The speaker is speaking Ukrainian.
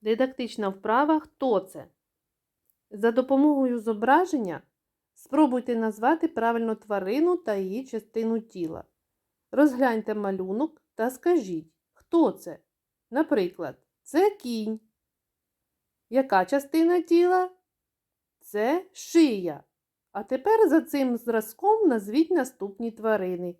Дидактична вправа Хто це? За допомогою зображення спробуйте назвати правильно тварину та її частину тіла. Розгляньте малюнок та скажіть, хто це? Наприклад, це кінь. Яка частина тіла? Це шия. А тепер за цим зразком назвіть наступні тварини.